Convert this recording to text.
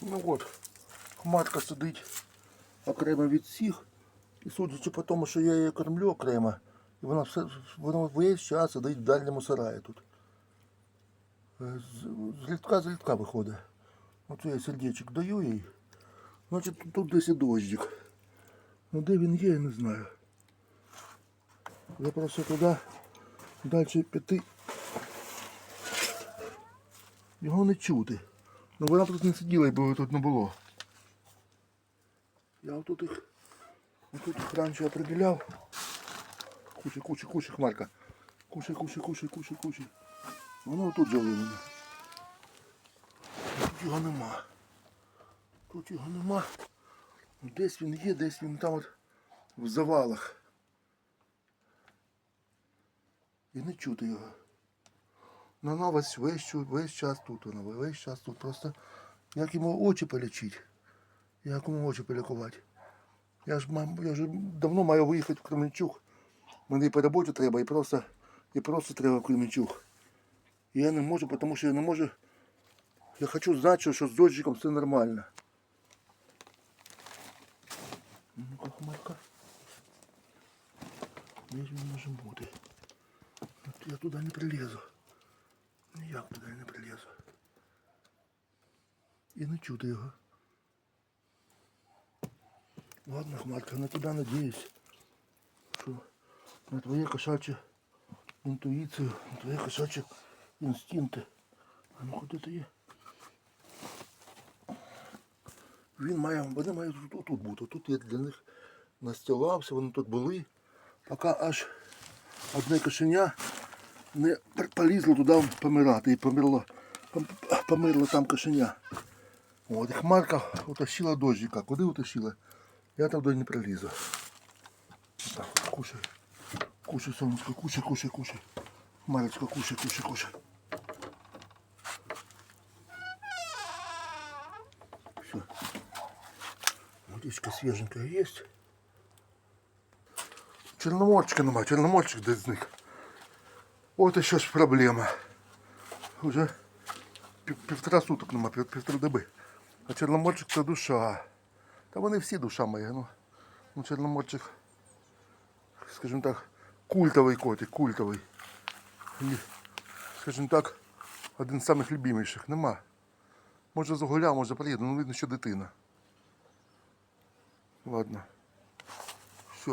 Ну от, матка сидить окремо від всіх. І судячи по тому, що я її кормлю окремо, і вона все вона весь час сидить в дальньому сараї тут. Е, З, літка з літка виходить. Оце я сердечок даю їй. Значить тут, тут десь і дощик. Ну де він є, я не знаю. Я просто туди далі піти. Його не чути. Ну вона тут не сиділа, бо тут не було. Я тут їх, тут їх раніше определяв. Кушай, кушай, кушай, хмарка. Кушай, кушай, кушай, кушай, кушай. Воно тут в мене. Тут його нема. Тут його нема. Десь він є, десь він там от в завалах. І не чути його. Ну, вона весь, весь, весь час тут, вона весь час тут. Просто як йому очі полічити? Як йому очі полікувати? Я ж, мам, я ж давно маю виїхати в Кременчук. Мені по роботі треба, і просто, і просто треба в Кременчук. І я не можу, тому що я не можу. Я хочу знати, що, з дощиком все нормально. Ну-ка, хмарка. Де ж він може бути? Я туди не прилізу. Ніяк туди не прилізу. І не чути його. Ладно, Хмарка, не туди надіюсь. Що на твоє кошаче інтуїцію, на твоє кошаче інстинкти. А ну куди ти є? Він має, вони мають тут, тут бути. Тут я для них настілався, вони тут були, поки аж одне кошеня не полізло туди помирати і померло, пом- померло там кошеня. От, хмарка утащила дощика. Куди утащила? Я туди не пролізу. Кушай. Кушай, сонечко, кушай, кушай, кушай. Марочка, кушай, кушай, кушай. Все. Водичка свеженькая есть. Черноморчика нема, черноморчик десь зник. От і що ж проблема. Уже пів- півтора суток нема, пів- півтори доби. А чорноморчик це душа. Та вони всі душа моя. Ну, ну чорноморчик, скажімо так, культовий котик, культовий. І, скажімо так, один з самих любиміших. Нема. Може загуляв, може приїде, ну видно, що дитина. Ладно. Все.